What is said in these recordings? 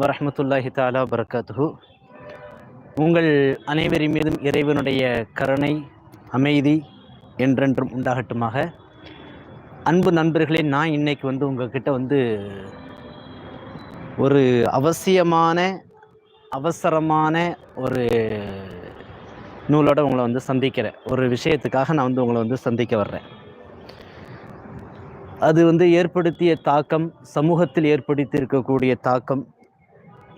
வரமத்துல்லாஹி தாலா பரகாத்து உங்கள் அனைவரின் மீதும் இறைவனுடைய கருணை அமைதி என்றென்றும் உண்டாகட்டுமாக. அன்பு நண்பர்களே நான் இன்னைக்கு வந்து உங்ககிட்ட வந்து ஒரு அவசியமான அவசரமான ஒரு நூலோட உங்களை வந்து சந்திக்கிறேன். ஒரு விஷயத்துக்காக நான் வந்து உங்களை வந்து சந்திக்க வர்றேன். அது வந்து ஏற்படுத்திய தாக்கம் சமூகத்தில் ஏற்படுத்தி இருக்கக்கூடிய தாக்கம்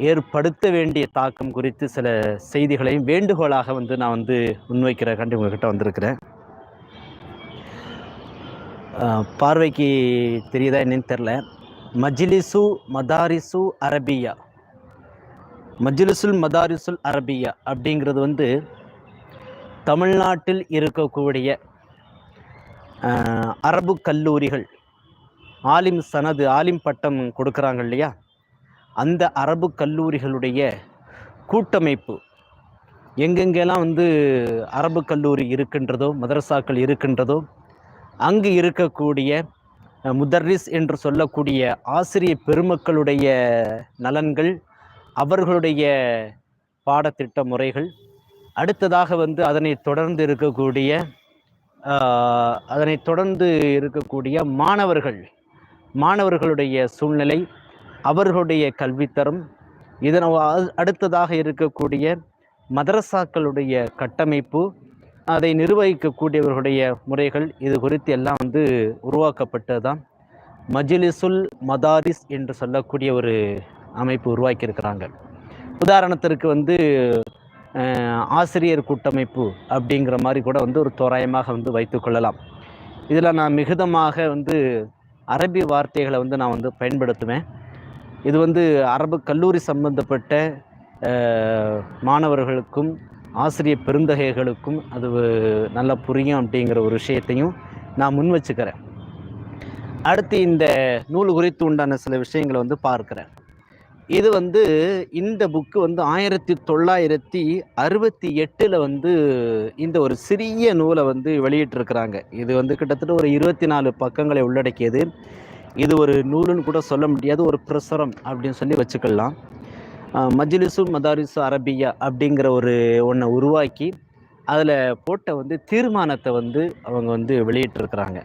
ஏற்படுத்த வேண்டிய தாக்கம் குறித்து சில செய்திகளையும் வேண்டுகோளாக வந்து நான் வந்து முன்வைக்கிற கண்டு உங்ககிட்ட வந்திருக்கிறேன். பார்வைக்கு தெரியுதா என்னன்னு தெரில மஜ்லிசு மதாரிசு அரபியா. மஜ்லிசுல் மதாரிசுல் அரபியா அப்படிங்கிறது வந்து தமிழ்நாட்டில் இருக்கக்கூடிய அரபு கல்லூரிகள் ஆலிம் சனது ஆலிம் பட்டம் கொடுக்குறாங்க இல்லையா? அந்த அரபு கல்லூரிகளுடைய கூட்டமைப்பு எங்கெங்கெல்லாம் வந்து அரபு கல்லூரி இருக்கின்றதோ மதரசாக்கள் இருக்கின்றதோ அங்கு இருக்கக்கூடிய முதர்ரிஸ் என்று சொல்லக்கூடிய ஆசிரிய பெருமக்களுடைய நலன்கள் அவர்களுடைய பாடத்திட்ட முறைகள் அடுத்ததாக வந்து அதனை தொடர்ந்து இருக்கக்கூடிய அதனை தொடர்ந்து இருக்கக்கூடிய மாணவர்கள் மாணவர்களுடைய சூழ்நிலை அவர்களுடைய கல்வித்தரம் இதன் அடுத்ததாக இருக்கக்கூடிய மதரசாக்களுடைய கட்டமைப்பு அதை நிர்வகிக்கக்கூடியவர்களுடைய முறைகள் இது குறித்து எல்லாம் வந்து உருவாக்கப்பட்டதுதான். மஜிலிசுல் மதாரிஸ் என்று சொல்லக்கூடிய ஒரு அமைப்பு உருவாக்கியிருக்கிறாங்க. உதாரணத்திற்கு வந்து ஆசிரியர் கூட்டமைப்பு அப்படிங்கிற மாதிரி கூட வந்து ஒரு தோராயமாக வந்து வைத்துக்கொள்ளலாம் இதில் நான் மிகுதமாக வந்து அரபி வார்த்தைகளை வந்து நான் வந்து பயன்படுத்துவேன். இது வந்து அரபு கல்லூரி சம்பந்தப்பட்ட மாணவர்களுக்கும் ஆசிரியர் பெருந்தகைகளுக்கும் அது நல்லா புரியும் அப்படிங்கிற ஒரு விஷயத்தையும் நான் முன் வச்சுக்கிறேன். அடுத்து இந்த நூல் குறித்து உண்டான சில விஷயங்களை வந்து பார்க்குறேன். இது வந்து இந்த புக்கு வந்து ஆயிரத்தி தொள்ளாயிரத்தி அறுபத்தி எட்டில் வந்து இந்த ஒரு சிறிய நூலை வந்து வெளியிட்டிருக்கிறாங்க. இது வந்து கிட்டத்தட்ட ஒரு இருபத்தி நாலு பக்கங்களை உள்ளடக்கியது. இது ஒரு நூலுன்னு கூட சொல்ல முடியாது ஒரு பிரசுரம் அப்படின்னு சொல்லி வச்சுக்கலாம். மஜ்லிசு மதாரிசு அரபியா அப்படிங்கிற ஒரு ஒன்றை உருவாக்கி அதில் போட்ட வந்து தீர்மானத்தை வந்து அவங்க வந்து வெளியிட்டிருக்கிறாங்க.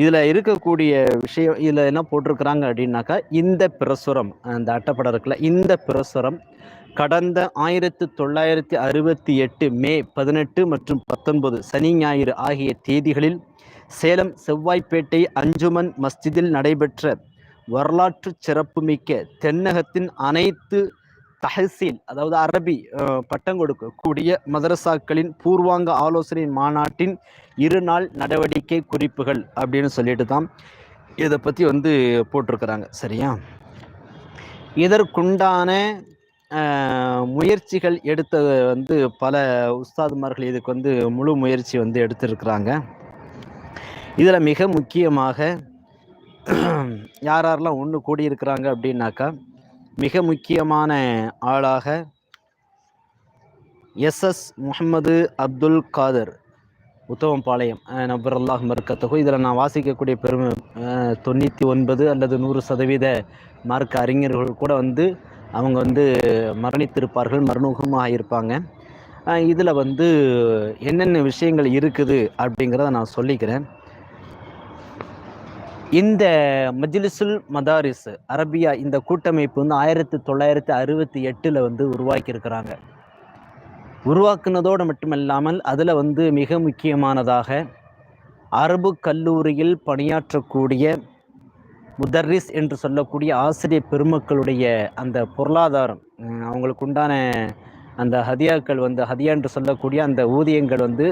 இதில் இருக்கக்கூடிய விஷயம் இதில் என்ன போட்டிருக்கிறாங்க அப்படின்னாக்கா இந்த பிரசுரம் அந்த அட்டப்படம் இருக்குல்ல இந்த பிரசுரம் கடந்த ஆயிரத்தி தொள்ளாயிரத்தி அறுபத்தி எட்டு மே பதினெட்டு மற்றும் பத்தொன்பது சனி ஞாயிறு ஆகிய தேதிகளில் சேலம் செவ்வாய்ப்பேட்டை அஞ்சுமன் மஸ்ஜிதில் நடைபெற்ற வரலாற்று சிறப்புமிக்க தென்னகத்தின் அனைத்து தஹசீல் அதாவது அரபி பட்டம் கொடுக்கக்கூடிய மதரசாக்களின் பூர்வாங்க ஆலோசனை மாநாட்டின் இருநாள் நடவடிக்கை குறிப்புகள் அப்படின்னு சொல்லிட்டு தான் இதை பற்றி வந்து போட்டிருக்கிறாங்க. சரியா? இதற்குண்டான முயற்சிகள் எடுத்த வந்து பல உஸ்தாதுமார்கள் இதுக்கு வந்து முழு முயற்சி வந்து எடுத்திருக்கிறாங்க. இதில் மிக முக்கியமாக யார் யாரெல்லாம் ஒன்று கூடியிருக்கிறாங்க அப்படின்னாக்கா மிக முக்கியமான ஆளாக எஸ்எஸ் முகமது அப்துல் காதர் உத்தவம்பாளையம் நபர் அல்லாஹ் மறுக்கத்தகோ இதில் நான் வாசிக்கக்கூடிய பெருமை தொண்ணூற்றி ஒன்பது அல்லது நூறு சதவீத மார்க்க அறிஞர்கள் கூட வந்து அவங்க வந்து மரணித்திருப்பார்கள் மரணமுகமாக இருப்பாங்க இதில் வந்து என்னென்ன விஷயங்கள் இருக்குது அப்படிங்கிறத நான் சொல்லிக்கிறேன். இந்த மஜ்லிசுல் மதாரிஸ் அரபியா இந்த கூட்டமைப்பு வந்து ஆயிரத்தி தொள்ளாயிரத்தி அறுபத்தி எட்டில் வந்து உருவாக்கியிருக்கிறாங்க. உருவாக்குனதோடு மட்டுமல்லாமல் அதில் வந்து மிக முக்கியமானதாக அரபு கல்லூரியில் பணியாற்றக்கூடிய முதர்ரிஸ் என்று சொல்லக்கூடிய ஆசிரியர் பெருமக்களுடைய அந்த பொருளாதாரம் அவங்களுக்குண்டான அவங்களுக்கு உண்டான அந்த ஹதியாக்கள் வந்து ஹதியா என்று சொல்லக்கூடிய அந்த ஊதியங்கள் வந்து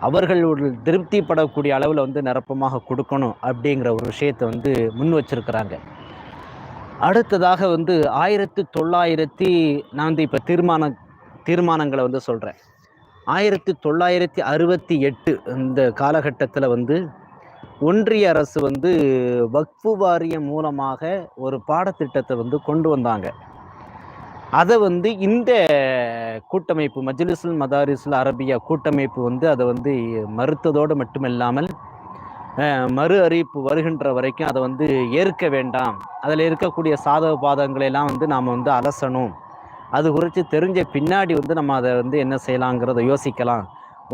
அவர்கள் ஒரு திருப்திப்படக்கூடிய அளவில் வந்து நிரப்பமாக கொடுக்கணும் அப்படிங்கிற ஒரு விஷயத்தை வந்து முன் வச்சிருக்கிறாங்க. அடுத்ததாக வந்து ஆயிரத்தி தொள்ளாயிரத்தி நான் வந்து இப்போ தீர்மான தீர்மானங்களை வந்து சொல்கிறேன் ஆயிரத்தி தொள்ளாயிரத்தி அறுபத்தி எட்டு இந்த காலகட்டத்தில் வந்து ஒன்றிய அரசு வந்து வக்ஃபு வாரியம் மூலமாக ஒரு பாடத்திட்டத்தை வந்து கொண்டு வந்தாங்க. அதை வந்து இந்த கூட்டமைப்பு மஜ்லிசுல் மதாரிசுல் அரபியா கூட்டமைப்பு வந்து அதை வந்து மறுத்ததோடு மட்டுமில்லாமல் மறு அறிவிப்பு வருகின்ற வரைக்கும் அதை வந்து ஏற்க வேண்டாம். அதில் இருக்கக்கூடிய சாதக பாதங்களை எல்லாம் வந்து நாம் வந்து அலசணும். அது குறித்து தெரிஞ்ச பின்னாடி வந்து நம்ம அதை வந்து என்ன செய்யலாங்கிறத யோசிக்கலாம்.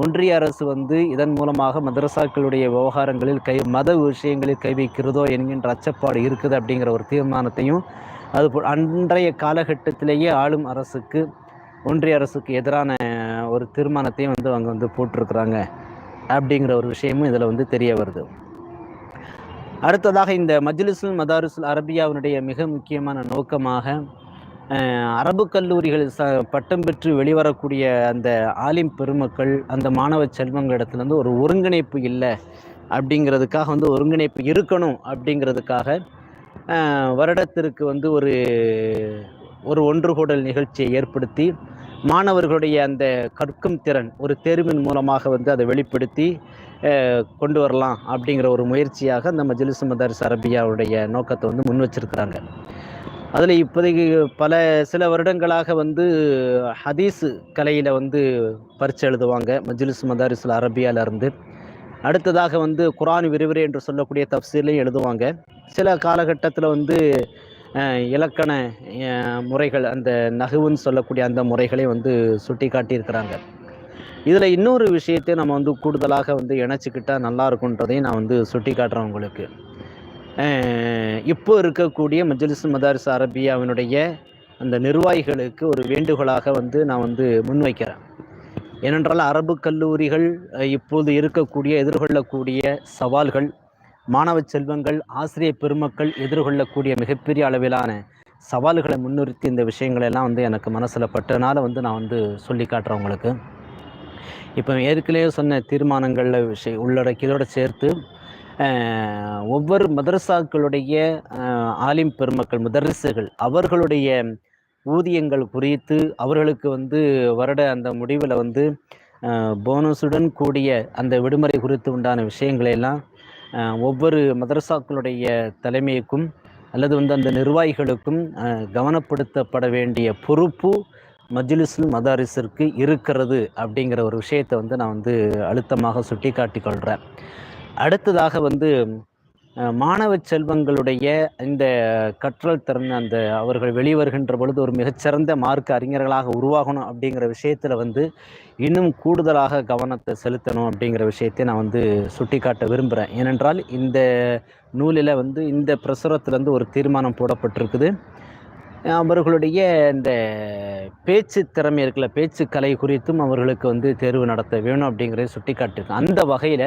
ஒன்றிய அரசு வந்து இதன் மூலமாக மதரசாக்களுடைய விவகாரங்களில் கை மத விஷயங்களில் கை வைக்கிறதோ என்கின்ற அச்சப்பாடு இருக்குது அப்படிங்கிற ஒரு தீர்மானத்தையும் அது அன்றைய காலகட்டத்திலேயே ஆளும் அரசுக்கு ஒன்றிய அரசுக்கு எதிரான ஒரு தீர்மானத்தையும் வந்து அவங்க வந்து போட்டிருக்கிறாங்க அப்படிங்கிற ஒரு விஷயமும் இதில் வந்து தெரிய வருது. அடுத்ததாக இந்த மஜ்லிசுல் மதாரிசுல் அரபியாவினுடைய மிக முக்கியமான நோக்கமாக அரபு கல்லூரிகள் ச பட்டம் பெற்று வெளிவரக்கூடிய அந்த ஆலிம் பெருமக்கள் அந்த மாணவ செல்வங்களிடத்துலேருந்து ஒரு ஒருங்கிணைப்பு இல்லை அப்படிங்கிறதுக்காக வந்து ஒருங்கிணைப்பு இருக்கணும் அப்படிங்கிறதுக்காக வருடத்திற்கு வந்து ஒரு ஒரு ஒன்றுகூடல் நிகழ்ச்சியை ஏற்படுத்தி மாணவர்களுடைய அந்த கற்கும் திறன் ஒரு தேர்வின் மூலமாக வந்து அதை வெளிப்படுத்தி கொண்டு வரலாம் அப்படிங்கிற ஒரு முயற்சியாக அந்த மஜ்லிஸ் மதாரிஸ் அரபியாவுடைய நோக்கத்தை வந்து முன் வச்சிருக்கிறாங்க. அதில் இப்போதைக்கு பல சில வருடங்களாக வந்து ஹதீஸ் கலையில் வந்து பரீட்சை எழுதுவாங்க மஜ்லிஸ் மதாரிஸ்ல அரபியால இருந்து. அடுத்ததாக வந்து குரான் விரிவுரை என்று சொல்லக்கூடிய தப்சீலையும் எழுதுவாங்க. சில காலகட்டத்தில் வந்து இலக்கண முறைகள் அந்த நகுவுன்னு சொல்லக்கூடிய அந்த முறைகளை வந்து சுட்டி காட்டியிருக்கிறாங்க இதில் இன்னொரு விஷயத்தை நம்ம வந்து கூடுதலாக வந்து இணைச்சிக்கிட்டால் நல்லா இருக்குன்றதையும் நான் வந்து சுட்டி காட்டுறேன் உங்களுக்கு இப்போ இருக்கக்கூடிய மஜ்லிஸ் மதாரிஸ் அரபியாவினுடைய அந்த நிர்வாகிகளுக்கு ஒரு வேண்டுகோளாக வந்து நான் வந்து முன்வைக்கிறேன். ஏனென்றால் அரபு கல்லூரிகள் இப்போது இருக்கக்கூடிய எதிர்கொள்ளக்கூடிய சவால்கள் மாணவ செல்வங்கள் ஆசிரியர் பெருமக்கள் எதிர்கொள்ளக்கூடிய மிகப்பெரிய அளவிலான சவால்களை முன்னிறுத்தி இந்த விஷயங்கள் எல்லாம் வந்து எனக்கு மனசில் பட்டனால வந்து நான் வந்து சொல்லி காட்டுறேன் உங்களுக்கு. இப்போ ஏற்கனவே சொன்ன தீர்மானங்களில் விஷயம் உள்ளடக்கியதோடு சேர்த்து ஒவ்வொரு மதரசாக்களுடைய ஆலிம் பெருமக்கள் முதரசுகள் அவர்களுடைய ஊதியங்கள் குறித்து அவர்களுக்கு வந்து வருட அந்த முடிவில் வந்து போனஸுடன் கூடிய அந்த விடுமுறை குறித்து உண்டான விஷயங்களை எல்லாம் ஒவ்வொரு மதரசாக்களுடைய தலைமைக்கும் அல்லது வந்து அந்த நிர்வாகிகளுக்கும் கவனப்படுத்தப்பட வேண்டிய பொறுப்பு மஜ்லிஸுல் மதாரிஸிற்கு இருக்கிறது அப்படிங்கிற ஒரு விஷயத்தை வந்து நான் வந்து அழுத்தமாக சுட்டி காட்டிக்கொள்கிறேன் அடுத்ததாக வந்து மாணவ செல்வங்களுடைய இந்த கற்றல் திறன் அந்த அவர்கள் வெளிவருகின்ற பொழுது ஒரு மிகச்சிறந்த மார்க் அறிஞர்களாக உருவாகணும் அப்படிங்கிற விஷயத்தில் வந்து இன்னும் கூடுதலாக கவனத்தை செலுத்தணும் அப்படிங்கிற விஷயத்தை நான் வந்து சுட்டிக்காட்ட விரும்புகிறேன் ஏனென்றால் இந்த நூலில் வந்து இந்த பிரசுரத்திலேருந்து ஒரு தீர்மானம் போடப்பட்டிருக்குது. அவர்களுடைய இந்த பேச்சு திறமை இருக்குல்ல பேச்சு கலை குறித்தும் அவர்களுக்கு வந்து தேர்வு நடத்த வேணும் அப்படிங்கிறத சுட்டிக்காட்டியிருக்கேன் அந்த வகையில்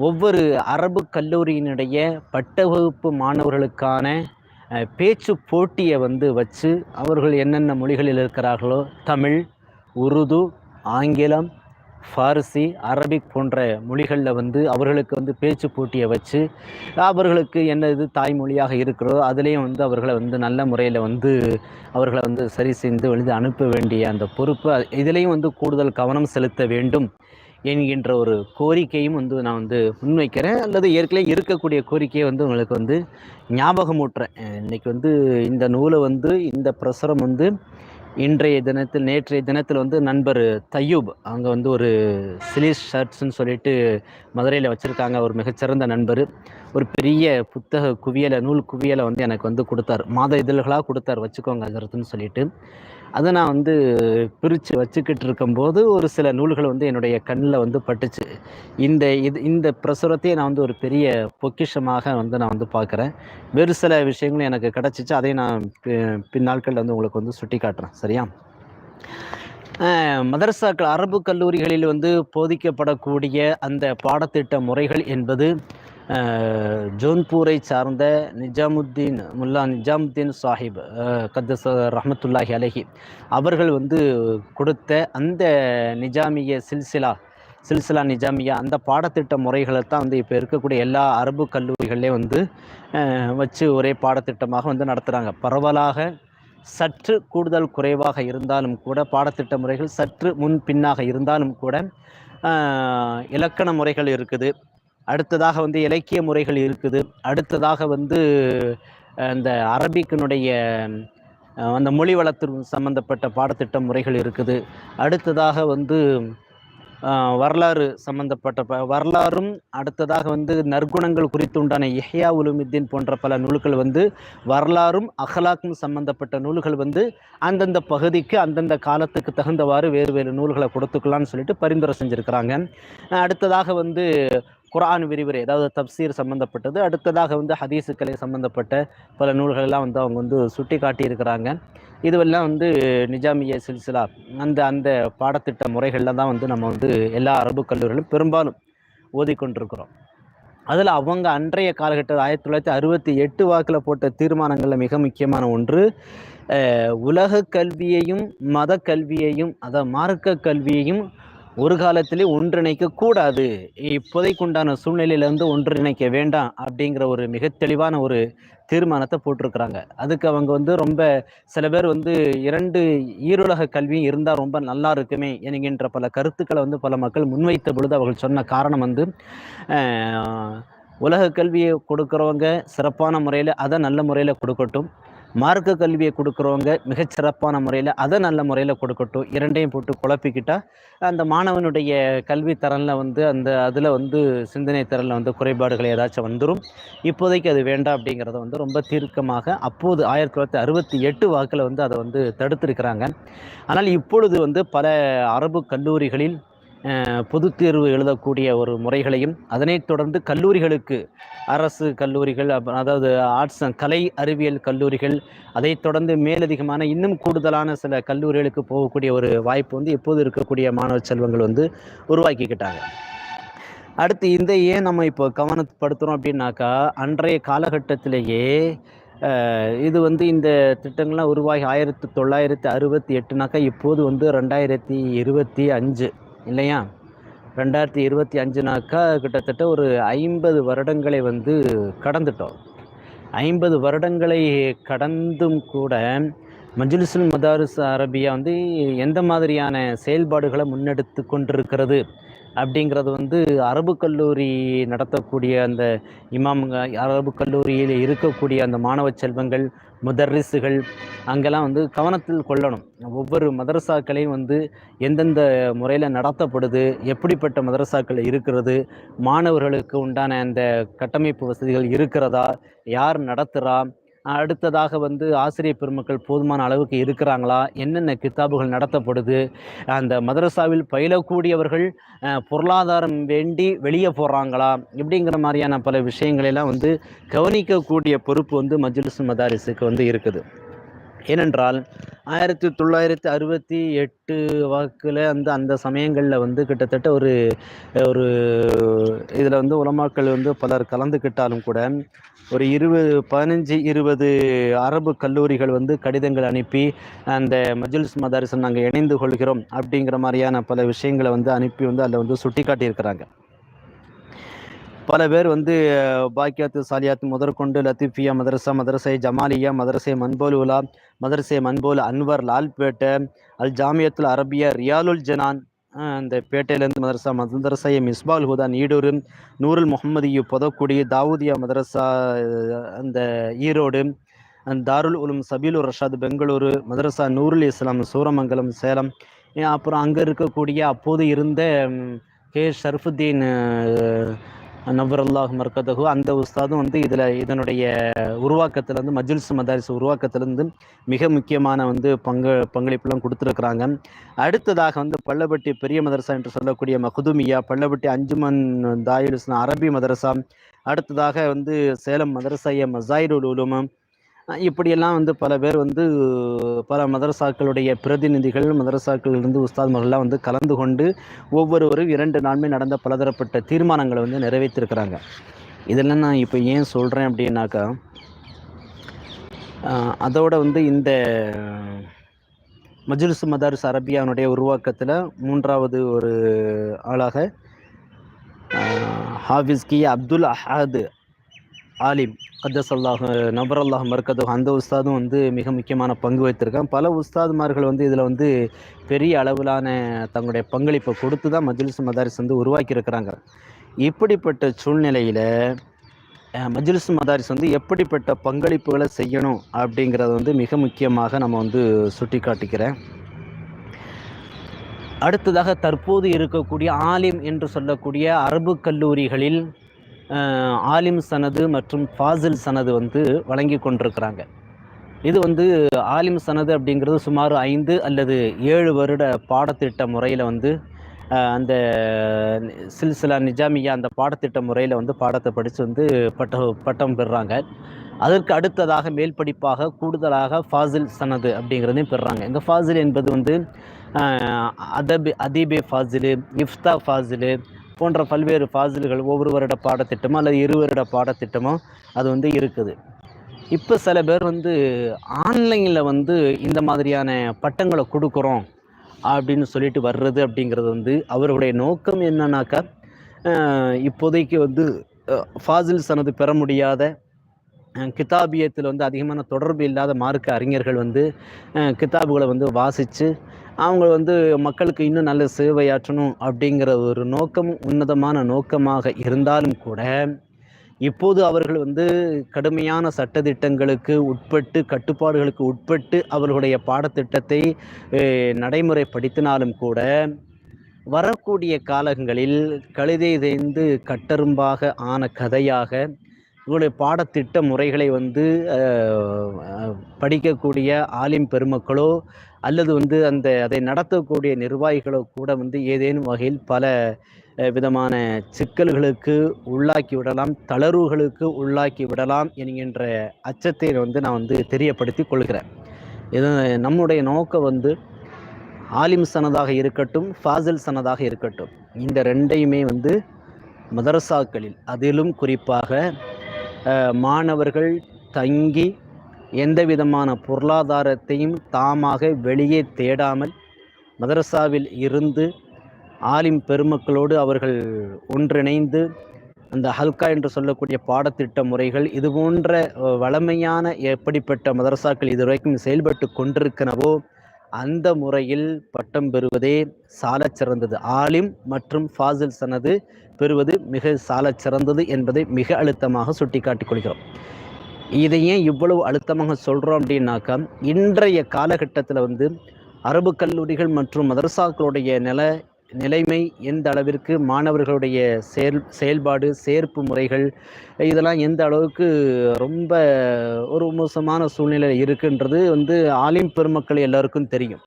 ஒவ்வொரு அரபு கல்லூரியினுடைய பட்ட வகுப்பு மாணவர்களுக்கான பேச்சு போட்டியை வந்து வச்சு அவர்கள் என்னென்ன மொழிகளில் இருக்கிறார்களோ தமிழ் உருது ஆங்கிலம் ஃபார்சி அரபிக் போன்ற மொழிகளில் வந்து அவர்களுக்கு வந்து பேச்சு போட்டியை வச்சு அவர்களுக்கு என்ன இது தாய்மொழியாக இருக்கிறதோ அதுலேயும் வந்து அவர்களை வந்து நல்ல முறையில் வந்து அவர்களை வந்து சரி செய்து எழுதி அனுப்ப வேண்டிய அந்த பொறுப்பு இதுலேயும் வந்து கூடுதல் கவனம் செலுத்த வேண்டும். என்கின்ற ஒரு கோரிக்கையும் வந்து நான் வந்து முன்வைக்கிறேன். அல்லது ஏற்கனவே இருக்கக்கூடிய கோரிக்கையை வந்து உங்களுக்கு வந்து ஞாபகமூட்டுறேன். இன்றைக்கி வந்து இந்த நூலை வந்து இந்த பிரசுரம் வந்து இன்றைய தினத்தில் நேற்றைய தினத்தில் வந்து நண்பர் தையூப் அங்கே வந்து ஒரு சிலிஸ் ஷர்ட்ஸ்ன்னு சொல்லிட்டு மதுரையில் வச்சுருக்காங்க. ஒரு மிகச்சிறந்த நண்பர். ஒரு பெரிய புத்தக குவியலை நூல் குவியலை வந்து எனக்கு வந்து கொடுத்தார். மாத இதழ்களாக கொடுத்தார். வச்சுக்கோங்க அதரத்துன்னு சொல்லிட்டு. அதை நான் வந்து பிரித்து வச்சுக்கிட்டு இருக்கும்போது ஒரு சில நூல்கள் வந்து என்னுடைய கண்ணில் வந்து பட்டுச்சு. இந்த இது இந்த பிரசுரத்தையே நான் வந்து ஒரு பெரிய பொக்கிஷமாக வந்து நான் வந்து பார்க்குறேன் வேறு சில விஷயங்களும் எனக்கு கிடச்சிச்சு அதையும் நான் பி- பின்னாட்களில் வந்து உங்களுக்கு வந்து சுட்டி காட்டுறேன். சரியா? மதரசாக்கள் அரபு கல்லூரிகளில் வந்து போதிக்கப்படக்கூடிய அந்த பாடத்திட்ட முறைகள் என்பது ஜோன்பூரை சார்ந்த நிஜாமுத்தீன் முல்லா நிஜாமுத்தீன் சாஹிப் கத்தஸ் ரஹமத்துல்லாஹி அலஹி அவர்கள் வந்து கொடுத்த அந்த நிஜாமிய சில்சிலா சில்சிலா நிஜாமியா அந்த பாடத்திட்ட முறைகளை தான் வந்து இப்போ இருக்கக்கூடிய எல்லா அரபு கல்லூரிகள்லேயும் வந்து வச்சு ஒரே பாடத்திட்டமாக வந்து நடத்துகிறாங்க பரவலாக சற்று கூடுதல் குறைவாக இருந்தாலும் கூட பாடத்திட்ட முறைகள் சற்று முன் பின்னாக இருந்தாலும் கூட இலக்கண முறைகள் இருக்குது. அடுத்ததாக வந்து இலக்கிய முறைகள் இருக்குது. அடுத்ததாக வந்து இந்த அரபிக்கினுடைய அந்த மொழி வளத்து சம்பந்தப்பட்ட பாடத்திட்ட முறைகள் இருக்குது. அடுத்ததாக வந்து வரலாறு சம்பந்தப்பட்ட ப- வரலாறும் அடுத்ததாக வந்து நற்குணங்கள் குறித்து உண்டான இஹ்யா உலுமித்தின் போன்ற பல நூல்கள் வந்து வரலாறும் அகலாக்கும் சம்பந்தப்பட்ட நூல்கள் வந்து அந்தந்த பகுதிக்கு அந்தந்த காலத்துக்கு தகுந்தவாறு வேறு வேறு நூல்களை கொடுத்துக்கலாம்னு சொல்லிட்டு பரிந்துரை செஞ்சுருக்கிறாங்க. அடுத்ததாக வந்து குரான் விரிவுரை அதாவது தப்சீர் சம்பந்தப்பட்டது. அடுத்ததாக வந்து ஹதீஸுக்கலை சம்பந்தப்பட்ட பல நூல்கள் எல்லாம் வந்து அவங்க வந்து சுட்டி காட்டியிருக்கிறாங்க இதுவெல்லாம் வந்து நிஜாமிய சில்சிலா அந்த அந்த பாடத்திட்ட முறைகளில் தான் வந்து நம்ம வந்து எல்லா அரபு கல்லூரிகளும் பெரும்பாலும் ஓதிக்கொண்டிருக்கிறோம். அதில் அவங்க அன்றைய காலகட்டத்தில் ஆயிரத்தி தொள்ளாயிரத்தி அறுபத்தி எட்டு வாக்கில் போட்ட தீர்மானங்களில் மிக முக்கியமான ஒன்று உலக கல்வியையும் மத கல்வியையும் அதை மார்க்க கல்வியையும் ஒரு காலத்திலே ஒன்றிணைக்க கூடாது. இப்போதைக்கு உண்டான ஒன்றிணைக்க வேண்டாம் அப்படிங்கிற ஒரு மிக தெளிவான ஒரு தீர்மானத்தை போட்டிருக்கிறாங்க. அதுக்கு அவங்க வந்து ரொம்ப சில பேர் வந்து இரண்டு ஈருலக கல்வியும் இருந்தால் ரொம்ப நல்லா இருக்குமே என்கின்ற பல கருத்துக்களை வந்து பல மக்கள் முன்வைத்த பொழுது அவர்கள் சொன்ன காரணம் வந்து உலக கல்வியை கொடுக்குறவங்க சிறப்பான முறையில் அதை நல்ல முறையில் கொடுக்கட்டும். மார்க்க கல்வியை கொடுக்குறவங்க மிகச்சிறப்பான முறையில் அதை நல்ல முறையில் கொடுக்கட்டும். இரண்டையும் போட்டு குழப்பிக்கிட்டா அந்த மாணவனுடைய கல்வி தரனில் வந்து அந்த அதில் வந்து சிந்தனை திறனில் வந்து குறைபாடுகள் ஏதாச்சும் வந்துடும் இப்போதைக்கு அது வேண்டாம் அப்படிங்கிறத வந்து ரொம்ப தீர்க்கமாக அப்போது ஆயிரத்தி தொள்ளாயிரத்தி அறுபத்தி எட்டு வாக்கில் வந்து அதை வந்து தடுத்திருக்கிறாங்க. ஆனால் இப்பொழுது வந்து பல அரபு கல்லூரிகளில் பொது தேர்வு எழுதக்கூடிய ஒரு முறைகளையும் அதனைத் தொடர்ந்து கல்லூரிகளுக்கு அரசு கல்லூரிகள் அப்புறம் அதாவது ஆர்ட்ஸ் கலை அறிவியல் கல்லூரிகள் அதைத் தொடர்ந்து மேலதிகமான இன்னும் கூடுதலான சில கல்லூரிகளுக்கு போகக்கூடிய ஒரு வாய்ப்பு வந்து இப்போது இருக்கக்கூடிய மாணவ செல்வங்கள் வந்து உருவாக்கிக்கிட்டாங்க. அடுத்து இந்த ஏன் நம்ம இப்போ கவனப்படுத்துகிறோம் அப்படின்னாக்கா அன்றைய காலகட்டத்திலேயே இது வந்து இந்த திட்டங்கள்லாம் உருவாகி ஆயிரத்தி தொள்ளாயிரத்தி அறுபத்தி எட்டுனாக்கா இப்போது வந்து ரெண்டாயிரத்தி இருபத்தி அஞ்சு. இல்லையா? ரெண்டாயிரத்தி இருபத்தி அஞ்சுனாக்கா கிட்டத்தட்ட ஒரு ஐம்பது வருடங்களை வந்து கடந்துட்டோம். ஐம்பது வருடங்களை கடந்தும் கூட மஜ்லிஸுல் மதாரிஸ் அரபியா வந்து எந்த மாதிரியான செயல்பாடுகளை முன்னெடுத்து கொண்டிருக்கிறது அப்படிங்கிறது வந்து அரபு கல்லூரி நடத்தக்கூடிய அந்த இமாம் அரபு கல்லூரியில் இருக்கக்கூடிய அந்த மாணவ செல்வங்கள் முதர்ரிசுகள் அங்கெல்லாம் வந்து கவனத்தில் கொள்ளணும். ஒவ்வொரு மதரசாக்களையும் வந்து எந்தெந்த முறையில் நடத்தப்படுது எப்படிப்பட்ட மதரசாக்கள் இருக்கிறது மாணவர்களுக்கு உண்டான அந்த கட்டமைப்பு வசதிகள் இருக்கிறதா யார் நடத்துகிறா அடுத்ததாக வந்து ஆசிரியர் பெருமக்கள் போதுமான அளவுக்கு இருக்கிறாங்களா? என்னென்ன கித்தாபுகள் நடத்தப்படுது? அந்த மதரசாவில் பயிலக்கூடியவர்கள் பொருளாதாரம் வேண்டி வெளியே போடுறாங்களா இப்படிங்கிற மாதிரியான பல விஷயங்களெல்லாம் வந்து கவனிக்கக்கூடிய பொறுப்பு வந்து மஜ்லிஸ் மதாரிஸுக்கு வந்து இருக்குது. ஏனென்றால் ஆயிரத்தி தொள்ளாயிரத்தி அறுபத்தி எட்டு வாக்கில் அந்த அந்த சமயங்களில் வந்து கிட்டத்தட்ட ஒரு ஒரு இதில் வந்து உலமாக்கள் வந்து பலர் கலந்துக்கிட்டாலும் கூட ஒரு இருபது பதினஞ்சு இருபது அரபு கல்லூரிகள் வந்து கடிதங்கள் அனுப்பி அந்த மஜ்லிஸ் மதாரிசன் நாங்கள் இணைந்து கொள்கிறோம் அப்படிங்கிற மாதிரியான பல விஷயங்களை வந்து அனுப்பி வந்து அதில் வந்து சுட்டி காட்டியிருக்கிறாங்க பல பேர் வந்து பாக்கியாத்து சாலியாத்து முதற்கொண்டு லத்தீஃபியா மதரசா மதரசை ஜமாலியா மதரசை மன்போல் உலா மதரசை மன்போல் அன்வர் லால்பேட்டை அல் ஜாமியத்துல் அரபியா ரியாலுல் ஜனான் இந்த அந்த பேட்டையிலேருந்து மதரசா மதரசை மிஸ்பால் ஹுதா நீடூர் நூருல் முகமதியு புதக்குடி தாவூதியா மதரசா அந்த ஈரோடு அந்த தாருல் உலும் சபீலுர் ரஷாத் பெங்களூரு மதரசா நூருல் இஸ்லாம் சூரமங்கலம் சேலம் அப்புறம் அங்கே இருக்கக்கூடிய அப்போது இருந்த கே. ஷர்ஃபுத்தீன் அஹ், மர்கதகு அந்த உஸ்தாதும் வந்து இதில் இதனுடைய உருவாக்கத்திலேருந்து மஜுல்ஸ் மஜ்லிஸ் மதாரிஸ் உருவாக்கத்திலேருந்து மிக முக்கியமான வந்து பங்கு பங்களிப்புலாம் கொடுத்துருக்குறாங்க. அடுத்ததாக வந்து பள்ளப்பட்டி பெரிய மதரசா என்று சொல்லக்கூடிய மகுதுமியா பள்ளப்பட்டி அஞ்சுமன் தாயுலுஸ்னா அரபி மதரசா. அடுத்ததாக வந்து சேலம் மதரசைய மசாயிருல் உலுமம் இப்படியெல்லாம் வந்து பல பேர் வந்து பல மதரசாக்களுடைய பிரதிநிதிகள் மதரசாக்களிலிருந்து உஸ்தாத்மர்கள்லாம் வந்து கலந்து கொண்டு ஒவ்வொருவரும் இரண்டு நாள்மே நடந்த பலதரப்பட்ட தீர்மானங்களை வந்து நிறைவேற்றிருக்கிறாங்க. இதெல்லாம் நான் இப்போ ஏன் சொல்கிறேன் அப்படின்னாக்கா அதோட வந்து இந்த மஜ்லிஸ் மதாரிஸ் அரபியானுடைய உருவாக்கத்தில் மூன்றாவது ஒரு ஆளாக அஹ் ஹாஃபிஸ் கி அப்துல் அஹாது ஆலிம் கத்தசல்லாஹ் நபரல்லாஹ் மர்கதோ அந்த உஸ்தாதும் வந்து மிக முக்கியமான பங்கு வைத்திருக்கான் பல உஸ்தாதுமார்கள் வந்து இதில் வந்து பெரிய அளவிலான தங்களுடைய பங்களிப்பை கொடுத்து தான் மஜ்லிஸ் மதாரிஸ் வந்து உருவாக்கியிருக்கிறாங்க. இப்படிப்பட்ட சூழ்நிலையில் மஜ்லிஸ் மதாரிஸ் வந்து எப்படிப்பட்ட பங்களிப்புகளை செய்யணும் அப்படிங்கிறத வந்து மிக முக்கியமாக நம்ம வந்து சுட்டி காட்டிக்கிறேன் அடுத்ததாக தற்போது இருக்கக்கூடிய ஆலிம் என்று சொல்லக்கூடிய அரபு கல்லூரிகளில் ஆலிம் சனது மற்றும் ஃபாசில் சனது வந்து வழங்கி கொண்டிருக்கிறாங்க. இது வந்து ஆலிம் சனது அப்படிங்கிறது சுமார் ஐந்து அல்லது ஏழு வருட பாடத்திட்ட முறையில் வந்து அந்த சில்சிலா நிஜாமியா அந்த பாடத்திட்ட முறையில் வந்து பாடத்தை படித்து வந்து பட்ட பட்டம் பெறுறாங்க. அதற்கு அடுத்ததாக மேல் படிப்பாக கூடுதலாக ஃபாசில் சனது அப்படிங்கிறதையும் பெறுறாங்க. இந்த ஃபாசில் என்பது வந்து அதபி அதீபே ஃபாசிலு இஃப்தா ஃபாசிலு போன்ற பல்வேறு ஃபாசில்கள் ஒவ்வொரு வருட பாடத்திட்டமோ அல்லது இரு வருட பாடத்திட்டமோ அது வந்து இருக்குது. இப்போ சில பேர் வந்து ஆன்லைனில் வந்து இந்த மாதிரியான பட்டங்களை கொடுக்குறோம் அப்படின்னு சொல்லிட்டு வர்றது அப்படிங்கிறது வந்து அவருடைய நோக்கம் என்னன்னாக்கா இப்போதைக்கு வந்து ஃபாசில் சனது பெற முடியாத கிதாபியத்தில் வந்து அதிகமான தொடர்பு இல்லாத மார்க்க அறிஞர்கள் வந்து கிதாபுகளை வந்து வாசித்து அவங்க வந்து மக்களுக்கு இன்னும் நல்ல சேவையாற்றணும் அப்படிங்கிற ஒரு நோக்கம் உன்னதமான நோக்கமாக இருந்தாலும் கூட இப்போது அவர்கள் வந்து கடுமையான சட்டதிட்டங்களுக்கு உட்பட்டு கட்டுப்பாடுகளுக்கு உட்பட்டு அவர்களுடைய பாடத்திட்டத்தை நடைமுறைப்படுத்தினாலும் கூட வரக்கூடிய காலங்களில் கழுதை தேய்ந்து கட்டரும்பாக ஆன கதையாக இவருடைய பாடத்திட்ட முறைகளை வந்து படிக்கக்கூடிய ஆலிம் பெருமக்களோ அல்லது வந்து அந்த அதை நடத்தக்கூடிய நிர்வாகிகளோ கூட வந்து ஏதேனும் வகையில் பல விதமான சிக்கல்களுக்கு உள்ளாக்கி விடலாம் தளர்வுகளுக்கு உள்ளாக்கி விடலாம் என்கின்ற அச்சத்தை வந்து நான் வந்து தெரியப்படுத்தி கொள்கிறேன். இது நம்முடைய நோக்கம் வந்து ஆலிம் சனதாக இருக்கட்டும் ஃபாசில் சனதாக இருக்கட்டும் இந்த ரெண்டையுமே வந்து மதரசாக்களில் அதிலும் குறிப்பாக மாணவர்கள் தங்கி எந்த விதமான பொருளாதாரத்தையும் தாமாக வெளியே தேடாமல் மதரசாவில் இருந்து ஆலிம் பெருமக்களோடு அவர்கள் ஒன்றிணைந்து அந்த ஹல்கா என்று சொல்லக்கூடிய பாடத்திட்ட முறைகள் இது போன்ற வளமையான எப்படிப்பட்ட மதரசாக்கள் இதுவரைக்கும் செயல்பட்டு கொண்டிருக்கிறவோ அந்த முறையில் பட்டம் பெறுவதே சாலச் சிறந்தது. ஆலிம் மற்றும் ஃபாசில் சனது பெறுவது மிக சாலச் சிறந்தது என்பதை மிக அழுத்தமாக சுட்டிக்காட்டிக் கொள்கிறோம். இதை ஏன் இவ்வளவு அழுத்தமாக சொல்கிறோம் அப்படின்னாக்கா இன்றைய காலகட்டத்தில் வந்து அரபு கல்லூரிகள் மற்றும் மதரசாக்களுடைய நில நிலைமை எந்த அளவிற்கு மாணவர்களுடைய செயல் செயல்பாடு சேர்ப்பு முறைகள் இதெல்லாம் எந்த அளவுக்கு ரொம்ப ஒரு மோசமான சூழ்நிலை இருக்குன்றது வந்து ஆலிம் பெருமக்கள் எல்லாருக்கும் தெரியும்.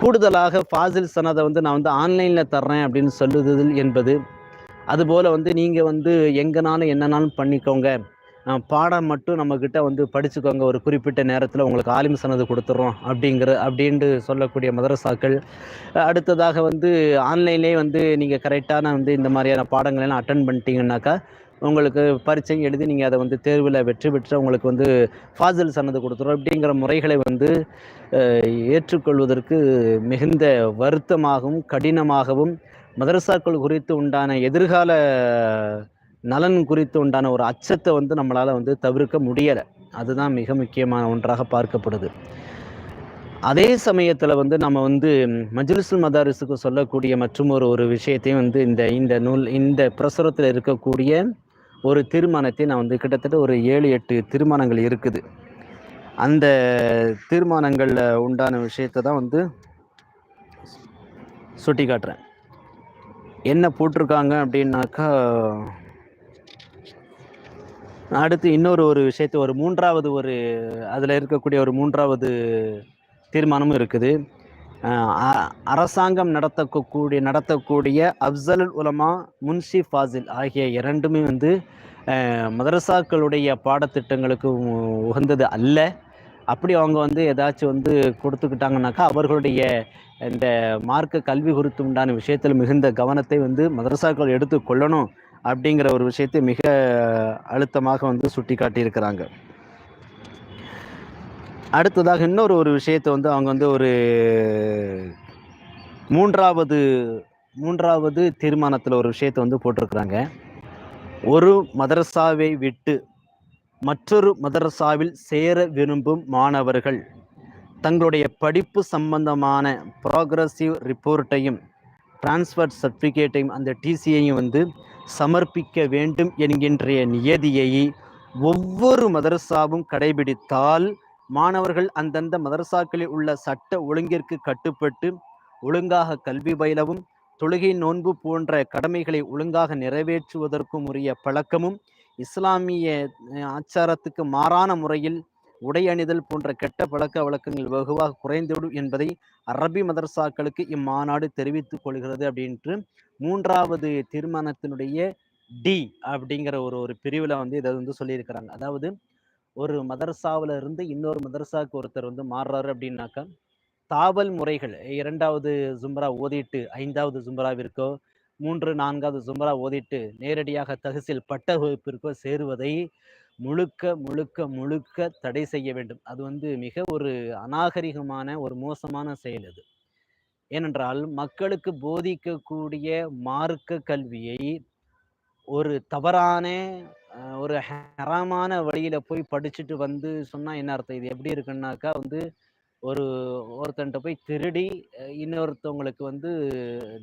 கூடுதலாக ஃபாசில் சனதை வந்து நான் வந்து ஆன்லைனில் தர்றேன் அப்படின்னு சொல்லுதல் என்பது அதுபோல் வந்து நீங்கள் வந்து எங்கனாலும் என்னனாலும் பண்ணிக்கோங்க. பாடம் மட்டும் நம்மக்கிட்ட வந்து படிச்சுக்கோங்க. ஒரு குறிப்பிட்ட நேரத்தில் உங்களுக்கு ஆலிம் சனது கொடுத்துட்றோம் அப்படிங்கிற அப்படின்ட்டு சொல்லக்கூடிய மதரசாக்கள். அடுத்ததாக வந்து ஆன்லைன்லேயே வந்து நீங்கள் கரெக்டான வந்து இந்த மாதிரியான பாடங்கள் எல்லாம் அட்டன் பண்ணிட்டீங்கன்னாக்கா உங்களுக்கு பரீட்சை எழுதி நீங்கள் அதை வந்து தேர்வில் வெற்றி பெற்று உங்களுக்கு வந்து ஃபாசில் சன்னது கொடுத்துரும் அப்படிங்கிற முறைகளை வந்து ஏற்றுக்கொள்வதற்கு மிகுந்த வருத்தமாகவும் கடினமாகவும் மதரசாக்கள் குறித்து உண்டான எதிர்கால நலன் குறித்து உண்டான ஒரு அச்சத்தை வந்து நம்மளால் வந்து தவிர்க்க முடியலை. அதுதான் மிக முக்கியமான ஒன்றாக பார்க்கப்படுது. அதே சமயத்தில் வந்து நம்ம வந்து மஜ்லிசுல் மதாரிஸுக்கு சொல்லக்கூடிய மற்றும் ஒரு ஒரு விஷயத்தையும் வந்து இந்த இந்த நூல் இந்த பிரசுரத்தில் இருக்கக்கூடிய ஒரு தீர்மானத்தை நான் வந்து கிட்டத்தட்ட ஒரு ஏழு எட்டு தீர்மானங்கள் இருக்குது. அந்த தீர்மானங்களில் உண்டான விஷயத்தை தான் வந்து சுட்டி காட்டுறேன் என்ன போட்டிருக்காங்க அப்படின்னாக்கா அடுத்து இன்னொரு ஒரு விஷயத்தை ஒரு மூன்றாவது ஒரு அதில் இருக்கக்கூடிய ஒரு மூன்றாவது தீர்மானமும் இருக்குது. அ- அரசாங்கம் நடத்தக்கூடிய நடத்தக்கூடிய அப்சல் உலமா முன்ஷி ஃபாசில் ஆகிய இரண்டுமே வந்து மதரசாக்களுடைய பாடத்திட்டங்களுக்கு உ- உகந்தது அல்ல. அப்படி அவங்க வந்து ஏதாச்சும் வந்து கொடுத்துக்கிட்டாங்கனாக்கா அவர்களுடைய இந்த மார்க்க கல்வி குறித்து உண்டான விஷயத்தில் மிகுந்த கவனத்தை வந்து மதரசாக்கள் எடுத்து கொள்ளணும் அப்படிங்கிற ஒரு விஷயத்தை மிக அழுத்தமாக வந்து சுட்டி காட்டியிருக்கிறாங்க அடுத்ததாக இன்னொரு ஒரு விஷயத்தை வந்து அவங்க வந்து ஒரு மூன்றாவது மூன்றாவது தீர்மானத்தில் ஒரு விஷயத்தை வந்து போட்டிருக்கிறாங்க. ஒரு மதரசாவை விட்டு மற்றொரு மதரசாவில் சேர விரும்பும் மாணவர்கள் தங்களுடைய படிப்பு சம்பந்தமான ப்ராக்ரஸிவ் ரிப்போர்ட்டையும் டிரான்ஸ்ஃபர் சர்டிஃபிகேட்டையும் அந்த டிசியையும் வந்து சமர்ப்பிக்க வேண்டும் என்கின்ற நியதியை ஒவ்வொரு மதரசாவும் கடைபிடித்தால் மாணவர்கள் அந்தந்த மதரசாக்களில் உள்ள சட்ட ஒழுங்கிற்கு கட்டுப்பட்டு ஒழுங்காக கல்வி பயிலவும் தொழுகை நோன்பு போன்ற கடமைகளை ஒழுங்காக நிறைவேற்றுவதற்கும் உரிய பழக்கமும் இஸ்லாமிய ஆச்சாரத்துக்கு மாறான முறையில் உடை அணிதல் போன்ற கெட்ட பழக்க வழக்கங்கள் வெகுவாக குறைந்துவிடும் என்பதை அரபி மதரசாக்களுக்கு இம்மாநாடு தெரிவித்துக் கொள்கிறது அப்படின்ட்டு மூன்றாவது தீர்மானத்தினுடைய டி அப்படிங்கிற ஒரு ஒரு பிரிவில் வந்து இதை வந்து சொல்லியிருக்கிறாங்க. அதாவது ஒரு மதரசாவில் இருந்து இன்னொரு மதரசாவுக்கு ஒருத்தர் வந்து மாறுறாரு அப்படின்னாக்கா தாவல் முறைகள் இரண்டாவது ஜும்ரா ஓதிட்டு ஐந்தாவது ஜும்ராவிற்கோ மூன்று நான்காவது ஜும்ரா ஓதிட்டு நேரடியாக தகசில் பட்ட வகுப்பிற்கோ சேருவதை முழுக்க முழுக்க முழுக்க தடை செய்ய வேண்டும். அது வந்து மிக ஒரு அநாகரிகமான ஒரு மோசமான செயல் அது. ஏனென்றால் மக்களுக்கு போதிக்கக்கூடிய மார்க்க கல்வியை ஒரு தவறான ஒரு ஹராமான வழியில போய் படிச்சுட்டு வந்து சொன்னா என்ன அர்த்தம்? இது எப்படி இருக்குன்னாக்கா வந்து ஒரு ஒருத்தன்ட்ட போய் திருடி இன்னொருத்தவங்களுக்கு வந்து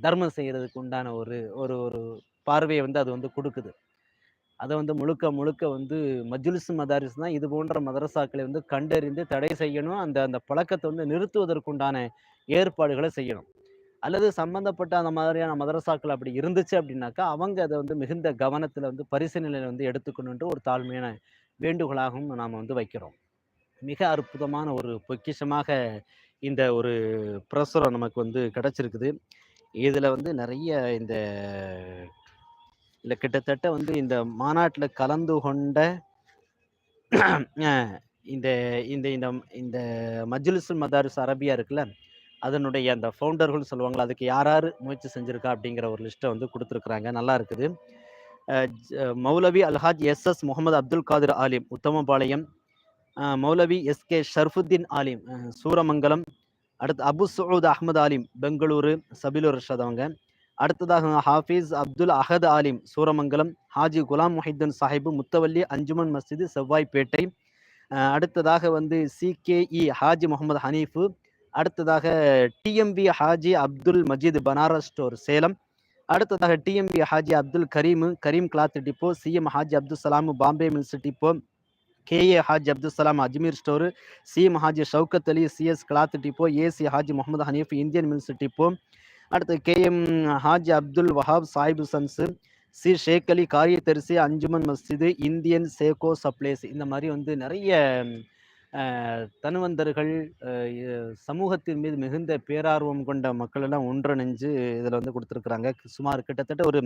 தர்மம் செய்யறதுக்கு உண்டான ஒரு ஒரு ஒரு பார்வையை வந்து அது வந்து கொடுக்குது. அதை வந்து முழுக்க முழுக்க வந்து மஜ்லிஸ் மதாரிஸ் தான் இது போன்ற மதரசாக்களை வந்து கண்டறிந்து தடை செய்யணும். அந்த அந்த பழக்கத்தை வந்து நிறுத்துவதற்குண்டான ஏற்பாடுகளை செய்யணும். அல்லது சம்பந்தப்பட்ட அந்த மாதிரியான மதரசாக்கள் அப்படி இருந்துச்சு அப்படின்னாக்கா அவங்க அதை வந்து மிகுந்த கவனத்தில் வந்து பரிசீலனையில் வந்து எடுத்துக்கணுன்ற ஒரு தாழ்மையான வேண்டுகோளாகவும் நாம் வந்து வைக்கிறோம். மிக அற்புதமான ஒரு பொக்கிஷமாக இந்த ஒரு பிரசுரம் நமக்கு வந்து கிடச்சிருக்குது. இதில் வந்து நிறைய இந்த இல்லை கிட்டத்தட்ட வந்து இந்த மாநாட்டில் கலந்து கொண்ட இந்த இந்த இந்த இந்த மஜ்லிசுல் மதாரிஸ் அரபியா இருக்குல்ல அதனுடைய அந்த ஃபவுண்டர்கள் சொல்லுவாங்களா அதுக்கு யார் யார் முயற்சி செஞ்சுருக்கா அப்படிங்கிற ஒரு லிஸ்ட்டை வந்து கொடுத்துருக்குறாங்க. நல்லா இருக்குது. ஜ- மௌலவி அல்ஹாஜ் எஸ் எஸ் முகமது அப்துல் காதிர் ஆலிம் உத்தமபாளையம். மௌலவி எஸ் கே ஷர்ஃபுத்தீன் ஆலிம் சூரமங்கலம். அடுத்து அபு சூத் அஹ்மது ஆலிம் பெங்களூரு சபிலூர் ரஷாத் அவங்க. அடுத்ததாக ஹாஃபிஸ் அப்துல் அஹத் ஆலிம் சூரமங்கலம் ஹாஜி குலாம் முஹித்தன் சாஹிபு முத்தவல்லி அஞ்சுமன் மஸ்ஜிது செவ்வாய்ப்பேட்டை அடுத்ததாக வந்து சிகேஇ ஹாஜி முகமது ஹனீஃபு. அடுத்ததாக டிஎம்பி ஹாஜி அப்துல் மஜீத் பனாரஸ் ஸ்டோர் சேலம். அடுத்ததாக TMP Haji Abdul Karim Karim cloth depot CM Haji Abdul Salam Bombay mills depot KA Haji Abdul Salam Ajmer store CM Haji Shaukat Ali CS cloth depot AC Haji Mohammed Hanif Indian mills depot. அடுத்து KM Haji Abdul Wahab Sahib sons C Sheikh Ali காரியத்தரிசி Anjuman Masjid Indian sago supplies இந்த மாதிரி வந்து நிறைய தனுவந்தர்கள் சமூகத்தின் மீது மிகுந்த பேரார்வம் கொண்ட மக்கள் எல்லாம் ஒன்றிணைஞ்சு இதில் வந்து கொடுத்துருக்குறாங்க. சுமார் கிட்டத்தட்ட ஒரு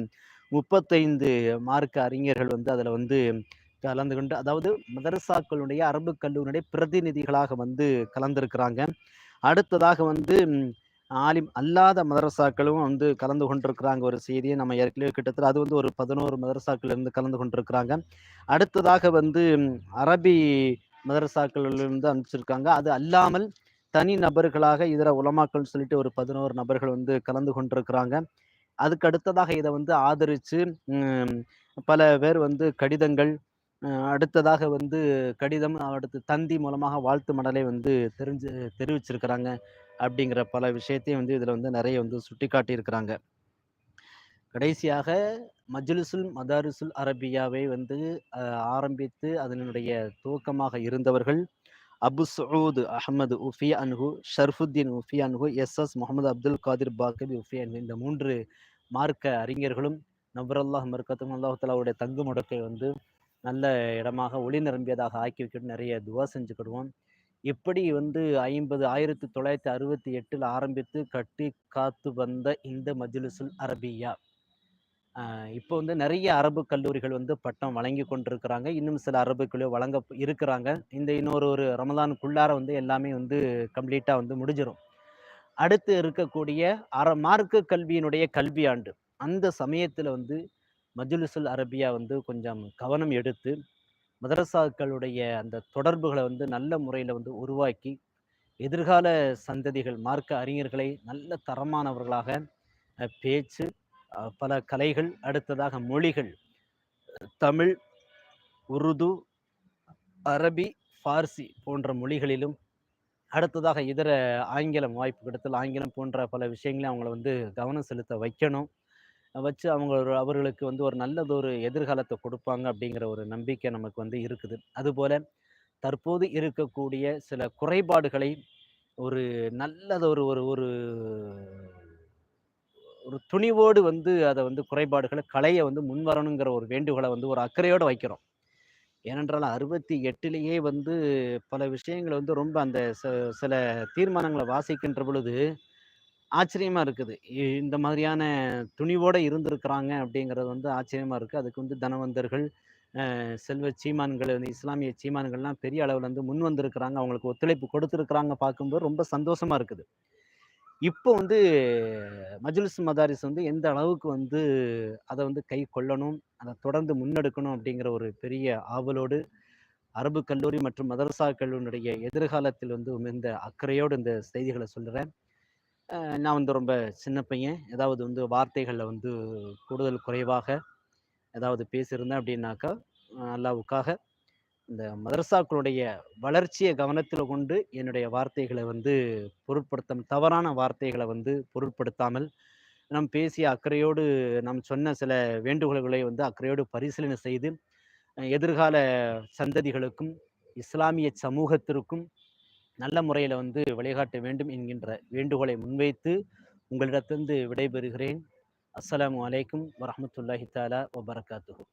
முப்பத்தைந்து மார்க்க அறிஞர்கள் வந்து அதில் வந்து கலந்து கொண்டு அதாவது மதரசாக்களுடைய அரபு கல்லூரியுடைய பிரதிநிதிகளாக வந்து கலந்துருக்கிறாங்க. அடுத்ததாக வந்து ஆலிம் அல்லாத மதரசாக்களும் வந்து கலந்து கொண்டிருக்கிறாங்க. ஒரு செய்தியை நம்ம ஏற்கனவே கிட்டத்தட்ட அது வந்து ஒரு பதினோரு மதரசாக்கள் இருந்து கலந்து கொண்டிருக்கிறாங்க. அடுத்ததாக வந்து அரபி மதரசாக்களிலிருந்து அனுப்பிச்சிருக்காங்க. அது அல்லாமல் தனி நபர்களாக இதர உலமாக்கள்னு சொல்லிட்டு ஒரு பதினோரு நபர்கள் வந்து கலந்து கொண்டிருக்கிறாங்க. அதுக்கு அடுத்ததாக இதை வந்து ஆதரித்து பல பேர் வந்து கடிதங்கள் அடுத்ததாக வந்து கடிதம் அடுத்து தந்தி மூலமாக வாழ்த்து மடலை வந்து தெரிஞ்சு தெரிவிச்சிருக்கிறாங்க. அப்படிங்கிற பல விஷயத்தையும் வந்து இதில் வந்து நிறைய வந்து சுட்டி காட்டியிருக்கிறாங்க கடைசியாக மஜ்லிசுல் மதாரிசுல் அரபியாவை வந்து ஆரம்பித்து அதனுடைய துவக்கமாக இருந்தவர்கள் அபு சூத் அஹமது உஃபி அன்ஹு ஷர்ஃபுத்தீன் உஃபி அன்ஹு எஸ் எஸ் முகமது அப்துல் காதிர் பாக்கபி உஃபி அன்ஹு இந்த மூன்று மார்க்க அறிஞர்களும் நபரல்லாஹ் மர்க்கத்தும் அல்லாஹாலாவுடைய தங்கு முடக்கை வந்து நல்ல இடமாக ஒளி நிரம்பியதாக ஆக்கி வைக்கணும் நிறைய துவா செஞ்சுக்கிடுவோம். எப்படி வந்து ஐம்பது ஆயிரத்தி தொள்ளாயிரத்தி அறுபத்தி எட்டில் ஆரம்பித்து கட்டி காத்து வந்த இந்த மஜ்லிசுல் அரபியா. இப்போ வந்து நிறைய அரபு கல்லூரிகள் வந்து பட்டம் வழங்கி கொண்டிருக்கிறாங்க. இன்னும் சில அரபு கல்லூரி வழங்க இருக்கிறாங்க. இந்த இன்னொரு ஒரு ரமதானுக்குள்ளார வந்து எல்லாமே வந்து கம்ப்ளீட்டாக வந்து முடிஞ்சிடும் அடுத்து இருக்கக்கூடிய அற மார்க்க கல்வியினுடைய கல்வியாண்டு. அந்த சமயத்தில் வந்து மஜ்லிசுல் அரபியா வந்து கொஞ்சம் கவனம் எடுத்து மதரசாக்களுடைய அந்த தொடர்புகளை வந்து நல்ல முறையில் வந்து உருவாக்கி எதிர்கால சந்ததிகள் மார்க்க அறிஞர்களை நல்ல தரமானவர்களாக பேச்சு பல கலைகள் அடுத்ததாக மொழிகள் தமிழ் உருது அரபி ஃபார்சி போன்ற மொழிகளிலும் அடுத்ததாக இதர ஆங்கிலம் வாய்ப்பு கிடைத்தல் ஆங்கிலம் போன்ற பல விஷயங்களையும் அவங்கள வந்து கவனம் செலுத்த வைக்கணும். வச்சு அவங்க ஒரு அவர்களுக்கு வந்து ஒரு நல்லதொரு எதிர்காலத்தை கொடுப்பாங்க அப்படிங்கிற ஒரு நம்பிக்கை நமக்கு வந்து இருக்குது. அதுபோல தற்போது இருக்கக்கூடிய சில குறைபாடுகளை ஒரு நல்லது ஒரு ஒரு ஒரு ஒரு துணிவோடு வந்து அதை வந்து குறைபாடுகளை கலையை வந்து முன்வரணுங்கிற ஒரு வேண்டுகோளை வந்து ஒரு அக்கறையோடு வைக்கிறோம். ஏனென்றால் அறுபத்தி எட்டுலேயே வந்து பல விஷயங்களை வந்து ரொம்ப அந்த ச- சில தீர்மானங்களை வாசிக்கின்ற பொழுது ஆச்சரியமா இருக்குது. இந்த மாதிரியான துணிவோட இருந்திருக்கிறாங்க அப்படிங்கிறது வந்து ஆச்சரியமா இருக்கு. அதுக்கு வந்து தனவந்தர்கள் செல்வ சீமான்கள் வந்து இஸ்லாமிய சீமான்கள்லாம் பெரிய அளவில் வந்து முன் வந்திருக்கிறாங்க. அவங்களுக்கு ஒத்துழைப்பு கொடுத்துருக்குறாங்க பார்க்கும்போது ரொம்ப சந்தோஷமா இருக்குது. இப்போ வந்து மஜ்லிஸ் மதாரிஸ் வந்து எந்த அளவுக்கு வந்து அதை வந்து கை கொள்ளணும் அதை தொடர்ந்து முன்னெடுக்கணும் அப்படிங்கிற ஒரு பெரிய ஆவலோடு அரபு கல்லூரி மற்றும் மதரசா கல்லூரியுடைய எதிர்காலத்தில் வந்து மிகுந்த அக்கறையோடு இந்த செய்திகளை சொல்கிறேன் நான் வந்து ரொம்ப சின்ன பையன். ஏதாவது வந்து வார்த்தைகளில் வந்து கூடுதல் குறைவாக ஏதாவது பேசியிருந்தேன் அப்படின்னாக்கா அல்லாவுக்காக இந்த மதரசாக்களுடைய வளர்ச்சியை கவனத்தில் கொண்டு என்னுடைய வார்த்தைகளை வந்து பொருட்படுத்த தவறான வார்த்தைகளை வந்து பொருட்படுத்தாமல் நாம் பேசிய அக்கறையோடு நாம் சொன்ன சில வேண்டுகோள்களை வந்து அக்கறையோடு பரிசீலனை செய்து எதிர்கால சந்ததிகளுக்கும் இஸ்லாமிய சமூகத்திற்கும் நல்ல முறையில் வந்து வழிகாட்ட வேண்டும் என்கின்ற வேண்டுகோளை முன்வைத்து உங்களிடத்திலிருந்து விடைபெறுகிறேன். அஸ்ஸலாமு அலைக்கும் வரமத்துல்லாஹி தாலா வபரகாத்துஹு.